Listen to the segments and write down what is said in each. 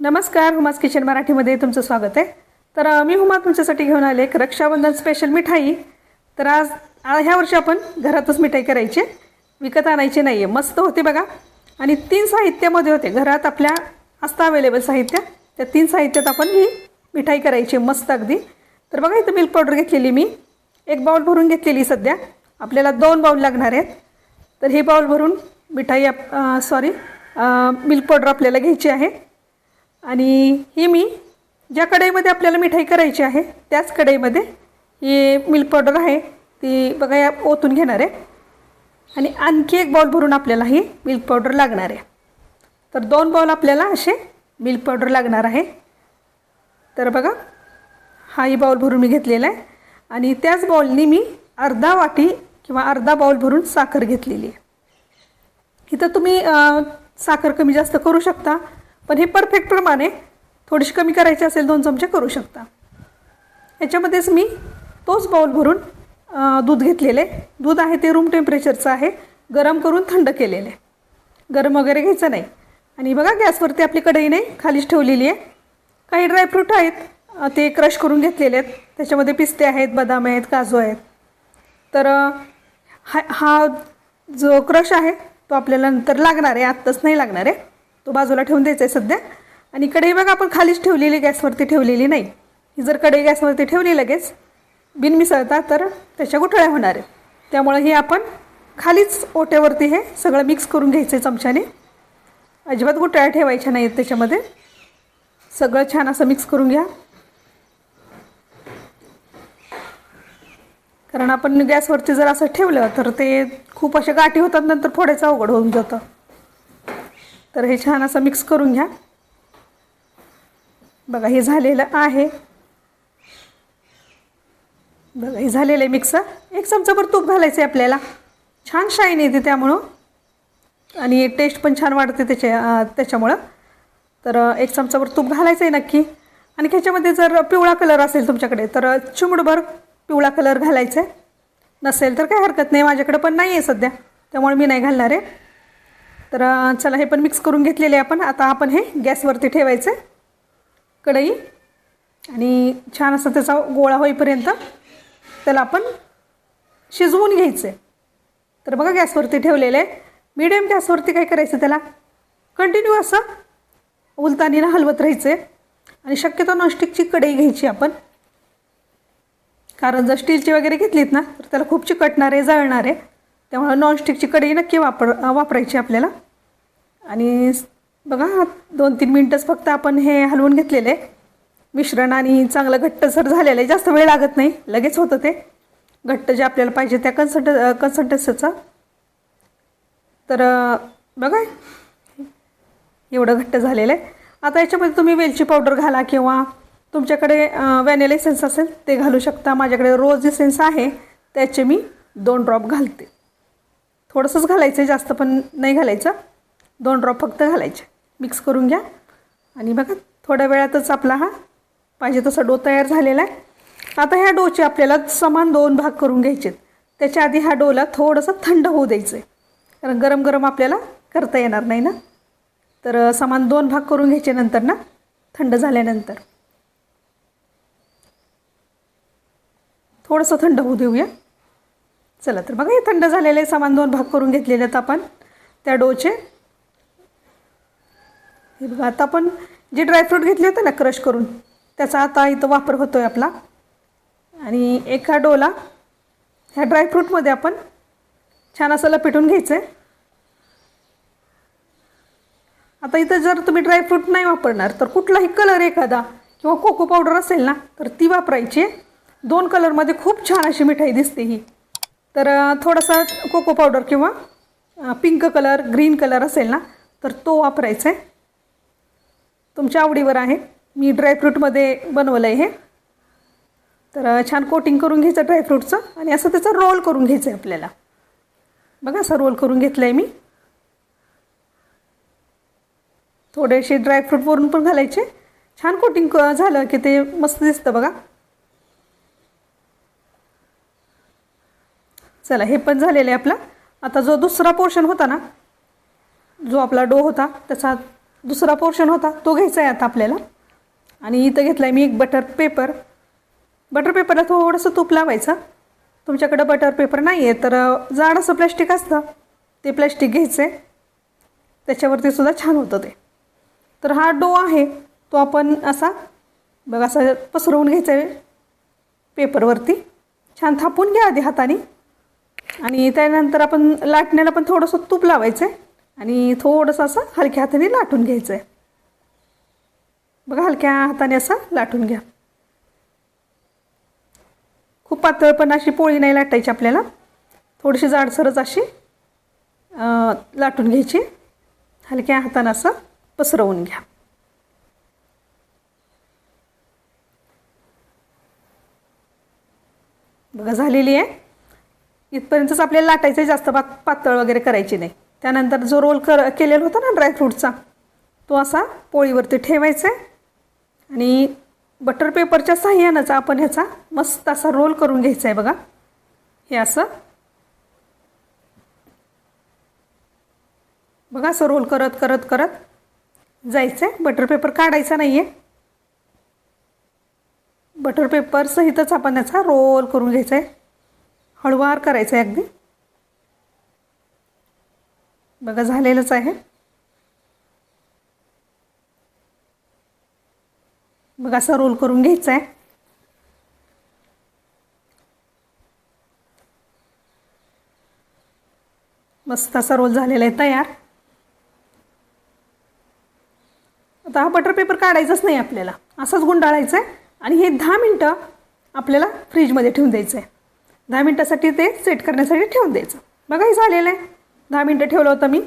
नमस्कार hummus kitchen मराठीमध्ये तुमचं स्वागत आहे. तर मी हुमा तुमच्यासाठी घेऊन आले एक रक्षाबंधन स्पेशल मिठाई. तर आज ह्या वर्षी आपण घरातच मिठाई करायची आहे. विकत आणायची नाही आहे मस्त होते बघा. आणि तीन साहित्यामध्ये होते. घरात आपल्या असतं अवेलेबल साहित्य. त्या तीन साहित्यात आपण ही मिठाई करायची आहे, मस्त अगदी. तर बघा इथं मिल्क पावडर घेतलेली मी. एक बाउल भरून घेतलेली सध्या. आपल्याला दोन बाउल लागणार आहेत. तर हे बाऊल भरून मिठाई सॉरी मिल्क पावडर आपल्याला घ्यायची आहे. आणि ही मी ज्या कढईमध्ये आपल्याला मिठाई करायची आहे त्याच कढईमध्ये ही मिल्क पावडर आहे ती बघा या ओतून घेणार आहे. आणि आणखी एक बाउल भरून आपल्याला ही मिल्क पावडर लागणार आहे. तर दोन बाउल आपल्याला असे मिल्क पावडर लागणार आहे. तर बघा हा ही बाउल भरून मी घेतलेला आहे. आणि त्याच बॉलनी मी अर्धा वाटी किंवा अर्धा बाउल भरून साखर घेतलेली आहे. इथं तुम्ही साखर कमी जास्त करू शकता. पण हे परफेक्ट प्रमाणे थोडीशी कमी करायची असेल दोन चमचे करू शकता. याच्यामध्येच मी तोच बाउल भरून दूध घेतलेले. दूध आहे ते रूम टेम्परेचरचं आहे. गरम करून थंड केलेले. गरम वगैरे घ्यायचं नाही. आणि बघा गॅसवरती आपली कढई नाही खालीच ठेवलेली आहे. काही ड्रायफ्रूट आहेत ते क्रश करून घेतलेले आहेत. त्याच्यामध्ये पिस्ते आहेत बदाम आहेत काजू आहेत. तर हा हा जो क्रश आहे तो आपल्याला नंतर लागणार आहे. आत्ताच नाही लागणार आहे. तो बाजूला ठेवून द्यायचा आहे सध्या. आणि कढई बघा आपण खालीच ठेवलेली गॅसवरती ठेवलेली नाही. ही जर कढई गॅसवरती ठेवली लगेच बिन मिसळता तर त्याच्या गुठळ्या होणार आहे. त्यामुळे हे आपण खालीच ओट्यावरती हे सगळं मिक्स करून घ्यायचं आहे चमच्याने. अजिबात गुठळ्या ठेवायच्या नाहीत त्याच्यामध्ये. सगळं छान असं मिक्स करून घ्या. कारण आपण गॅसवरती जर असं ठेवलं तर ते खूप असे गाठी होतात नंतर फोडायचं अवघड होऊन जातं. तर हे छान असं मिक्स करून घ्या. बघा हे झालेलं आहे. बघा हे झालेलं आहे मिक्सर एक चमचाभर तूप घालायचं आहे आपल्याला. छान शाईन येते त्यामुळं. आणि टेस्ट पण छान वाढते त्याच्या त्याच्यामुळं. तर एक चमचाभर तूप घालायचं आहे नक्की. आणि ह्याच्यामध्ये जर पिवळा कलर असेल तुमच्याकडे तर चिमडभर पिवळा कलर घालायचा आहे नसेल तर काही हरकत नाही माझ्याकडे पण नाही आहे सध्या. त्यामुळे मी नाही घालणार आहे. तर चला हे पण मिक्स करून घेतलेले आहे आपण. आता आपण हे गॅसवरती ठेवायचं. आहे कढई. आणि छान असं त्याचा गोळा होईपर्यंत त्याला आपण शिजवून घ्यायचं. आहे तर बघा गॅसवरती ठेवलेलं आहे. मिडियम गॅसवरती काय करायचं त्याला? कंटिन्यू असं उलतानीनं हलवत राहायचं. आहे आणि शक्यतो नॉनस्टिकची कढई घ्यायची आपण. कारण जर स्टीलची वगैरे घेतलीत ना तर त्याला खूप चिकटणार आहे जळणार. आहे त्यामुळे नॉनस्टिकची कढई नक्की वापर वापरायची आपल्याला. आणि बघा दोन तीन मिनटंच फक्त आपण हे हलवून घेतलेलं. आहे मिश्रण आणि चांगलं घट्टसर झालेलं आहे. जास्त वेळ लागत नाही. लगेच होतं ते. घट्ट जे आपल्याला पाहिजे त्या कन्सट कन्सल्टन्सीचं तर बघा. एवढं घट्ट झालेलं आहे. आता याच्यामध्ये तुम्ही वेलची पावडर घाला किंवा तुमच्याकडे व्हॅनिला इसेन्स असेल ते घालू शकता. माझ्याकडे रोज इसेन्स आहे. त्याचे मी दोन ड्रॉप घालते. थोडंसंच घालायचं आहे जास्त पण नाही घालायचं. दोन ड्रॉप फक्त घालायचे. मिक्स करून घ्या. आणि बघा थोड्या वेळातच आपला हा पाहिजे तसा डो तयार झालेला आहे. आता ह्या डोचे आपल्याला समान दोन भाग करून घ्यायचे आहेत. त्याच्या आधी हा डोला थोडंसं थंड होऊ द्यायचं आहे कारण गरम गरम आपल्याला करता येणार नाही ना? तर समान दोन भाग करून घ्यायचे नंतर ना थंड झाल्यानंतर. थोडंसं थंड होऊ देऊया. चला तर बघा हे थंड झालेले समान दोन भाग करून घेतलेले आहेत आपण त्या डोचे. हे बघा आता आपण जे ड्रायफ्रूट घेतले होते ना क्रश करून त्याचा आता इथं वापर होतो आहे आपला. आणि एका डोला ह्या ड्रायफ्रूटमध्ये आपण छान असं लपेटून घ्यायचं आहे आता इथं जर तुम्ही ड्रायफ्रूट नाही वापरणार तर कुठलाही कलर एखादा किंवा कोको पावडर असेल ना तर ती वापरायची. आहे. दोन कलरमध्ये खूप छान अशी मिठाई दिसते ही. तर थोडासा कोको पावडर किंवा पिंक कलर ग्रीन कलर असेल ना तर तो वापरायचा आहे तुमच्या आवडीवर आहे. मी ड्रायफ्रूटमध्ये बनवलं आहे हे. तर छान कोटिंग करून घ्यायचं ड्रायफ्रूटचं आणि असं त्याचं रोल करून घ्यायचं आहे आपल्याला. बघा असं रोल करून घेतलं आहे मी. थोडेसे ड्रायफ्रूट वरून पण घालायचे. छान कोटिंग क- झालं की ते मस्त दिसतं बघा. चला हे पण झालेलं आहे आपलं. आता जो दुसरा पोर्शन होता ना जो आपला डो होता त्याचा दुसरा पोर्शन होता. तो घ्यायचा आहे आता आपल्याला. आणि इथं घेतला आहे मी एक बटर पेपर बटर पेपरला थोडंसं तूप लावायचं. तुमच्याकडं बटर पेपर नाही आहे तर जाड असं प्लॅस्टिक असतं. ते प्लॅस्टिक घ्यायचं आहे त्याच्यावरती सुद्धा छान होतं ते. तर हा डो आहे. तो आपण असा बघा असा पसरवून घ्यायचा आहे पेपरवरती छान थापून घ्या आधी हाताने. आणि त्यानंतर आपण लाटण्याला पण थोडंसं तूप लावायचं आहे आणि थोडंसं असं हलक्या हाताने लाटून घ्यायचं आहे बघा हलक्या हाताने असं लाटून घ्या. खूप पातळ पण अशी पोळी नाही लाटायची आपल्याला. थोडीशी जाडसरच अशी लाटून घ्यायची. हलक्या हातानं असं पसरवून घ्या. बघा झालेली आहे. इथपर्यंतच आपल्याला लाटायचं आहे जास्त पात पातळ वगैरे करायची नाही. त्यानंतर जो रोल कर केलेला होता ना ड्रायफ्रूटचा तो असा पोळीवरती ठेवायचा आहे. आणि बटर पेपरच्या साह्यानंच आपण ह्याचा मस्त असा रोल करून घ्यायचा आहे बघा. हे असं. बघा असं रोल करत करत करत जायचं आहे बटर पेपर काढायचा नाही आहे बटर पेपर सहितच आपण याचा रोल करून घ्यायचा आहे. हळुवार करायचा आहे अगदी. बघा झालेलंच आहे. बघा असा रोल करून घ्यायचा आहे मस्त असा रोल झालेला आहे तयार. आता हा बटर पेपर काढायचाच नाही आपल्याला. असाच गुंडाळायचा आहे आणि हे दहा मिनटं आपल्याला फ्रीजमध्ये ठेवून द्यायचं आहे दहा मिनटासाठी ते सेट करण्यासाठी ठेवून द्यायचं. बघा हे झालेलं आहे. दहा मिनटं ठेवलं होतं मी.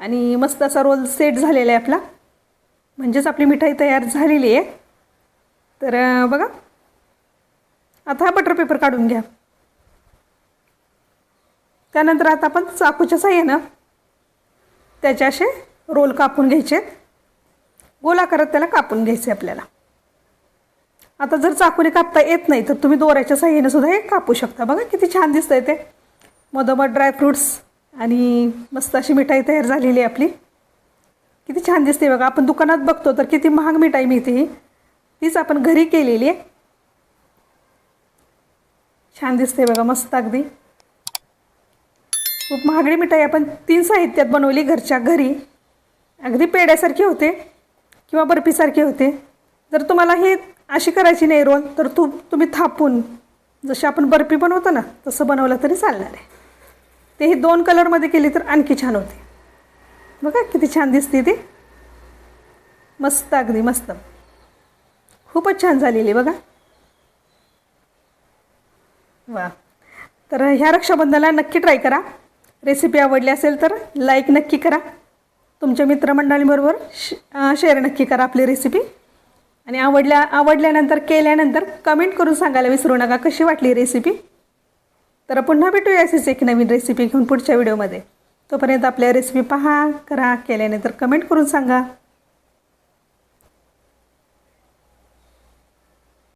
आणि मस्त असा रोल सेट झालेला आहे आपला. म्हणजेच आपली मिठाई तयार झालेली आहे. तर बघा. आता हा बटर पेपर काढून घ्या. त्यानंतर आता आपण चाकूच्या साह्यानं त्याचे असे रोल कापून घ्यायचे. गोला करत त्याला कापून घ्यायचे आपल्याला. आता जर चाकूने कापता येत नाही तर तुम्ही दोऱ्याच्या साह्याने सुद्धा हे कापू शकता. बघा किती छान दिसतंय ते. मधोमध ड्रायफ्रूट्स. आणि मस्त अशी मिठाई तयार झालेली आहे आपली. किती छान दिसते बघा. आपण दुकानात बघतो तर किती महाग मिठाई मिळते ही. तीच आपण घरी केलेली आहे. छान दिसते बघा मस्त अगदी. खूप महागडी मिठाई आपण तीन साहित्यात बनवली घरच्या घरी. अगदी पेड्यासारखी होते किंवा बर्फीसारखी होते. जर तुम्हाला हे अशी करायची नाही रोल तर तू तुम्ही थापून जशी आपण बर्फी बनवतो ना तसं बनवलं तरी चालणार आहे. ते ही दोन कलरमध्ये केली तर आणखी छान होते. बघा किती छान दिसते ती. मस्त अगदी मस्त. खूपच छान झालेली बघा. वा. तर ह्या रक्षाबंधनाला नक्की ट्राय करा. रेसिपी आवडली असेल तर लाईक नक्की करा. तुमच्या मित्रमंडळीबरोबर श शेअर नक्की करा आपली रेसिपी आणि आवडल्या आवडल्यानंतर केल्यानंतर कमेंट करून सांगायला विसरू नका. कशी वाटली रेसिपी तर पुन्हा भेटूया अशीच एक नवीन रेसिपी घेऊन पुढच्या व्हिडिओमध्ये तोपर्यंत आपल्या रेसिपी पहा करा केल्यानंतर कमेंट करून सांगा.